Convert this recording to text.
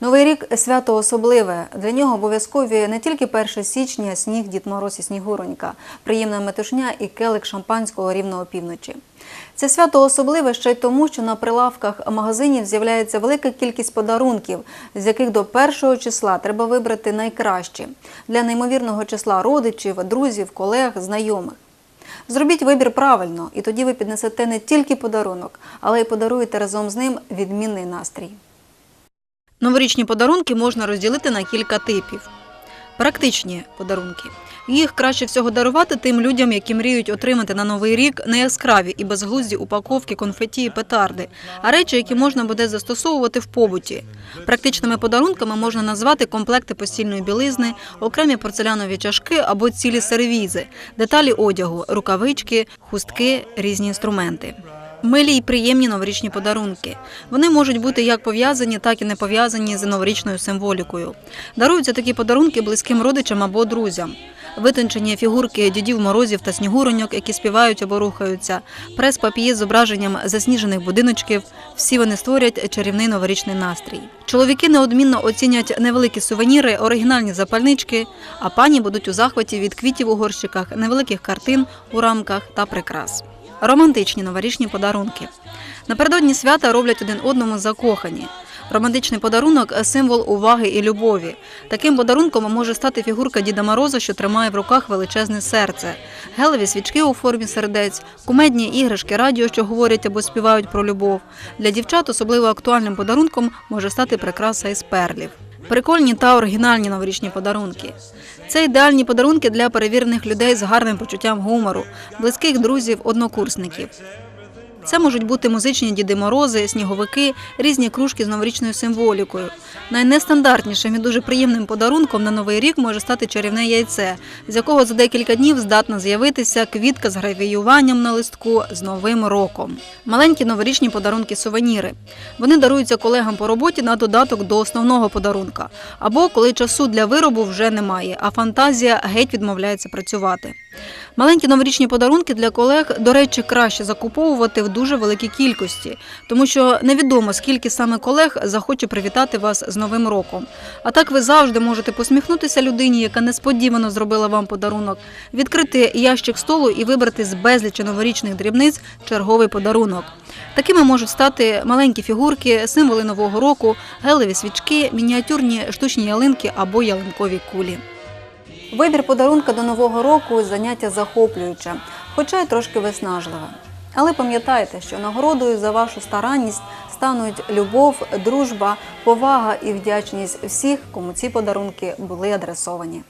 Новий рік свято особливе. Для нього обов'язкові не тільки 1 січня, сніг, Дід Мороз і Снігуронька, приємна метушня і келик шампанського рівно опівночі. Це свято особливе ще й тому, що на прилавках магазинів з'являється велика кількість подарунків, з яких до першого числа треба вибрати найкращі для неймовірного числа родичів, друзів, колег, знайомих. Зробіть вибір правильно, і тоді ви піднесете не тільки подарунок, але й подаруєте разом з ним відмінний настрій. Новорічні подарунки можна розділити на кілька типів. Практичні подарунки. Їх краще всього дарувати тим людям, які мріють отримати на новий рік не яскраві і безглузді упаковки, конфеті і петарди, а речі, які можна буде застосовувати в побуті. Практичними подарунками можна назвати комплекти постільної білизни, окремі порцелянові чашки або цілі сервізи, деталі одягу, рукавички, хустки, різні інструменти. Милі й приємні новорічні подарунки. Вони можуть бути як пов'язані, так і не пов'язані з новорічною символікою. Даруються такі подарунки близьким родичам або друзям. Витончені фігурки дідів морозів та снігуроньок, які співають або рухаються, прес-папіє з зображенням засніжених будиночків. Всі вони створять чарівний новорічний настрій. Чоловіки неодмінно оцінять невеликі сувеніри, оригінальні запальнички, а пані будуть у захваті від квітів у горщиках, невеликих картин у рамках та прикрас. Романтичні новорічні подарунки. Напередодні свята роблять один одному закохані. Романтичний подарунок символ уваги і любові. Таким подарунком може стати фігурка Діда Мороза, що тримає в руках величезне серце, гелеві свічки у формі сердець, кумедні іграшки, радіо, що говорять або співають про любов. Для дівчат особливо актуальним подарунком може стати прикраса із перлів. Прикольні та оригінальні новорічні подарунки. Це ідеальні подарунки для перевірених людей з гарним почуттям гумору, близьких друзів, однокурсників. Це можуть бути музичні Діди Морози, сніговики, різні кружки з новорічною символікою. Найнестандартнішим і дуже приємним подарунком на новий рік може стати чарівне яйце, з якого за декілька днів здатна з'явитися квітка з гравіюванням на листку з новим роком. Маленькі новорічні подарунки-сувеніри. Вони даруються колегам по роботі на додаток до основного подарунка, або коли часу для виробу вже немає, а фантазія геть відмовляється працювати. Маленькі новорічні подарунки для колег, до речі, краще закуповувати в дуже великій кількості, тому що невідомо, скільки саме колег захоче привітати вас з Новим роком. А так ви завжди можете посміхнутися людині, яка несподівано зробила вам подарунок, відкрити ящик столу і вибрати з безлічі новорічних дрібниць черговий подарунок. Такими можуть стати маленькі фігурки, символи нового року, гелеві свічки, мініатюрні штучні ялинки або ялинкові кулі. Вибір подарунка до нового року заняття захоплююче, хоча й трошки виснажливе. Але пам'ятайте, що нагородою за вашу старанність стануть любов, дружба, повага і вдячність всіх, кому ці подарунки були адресовані.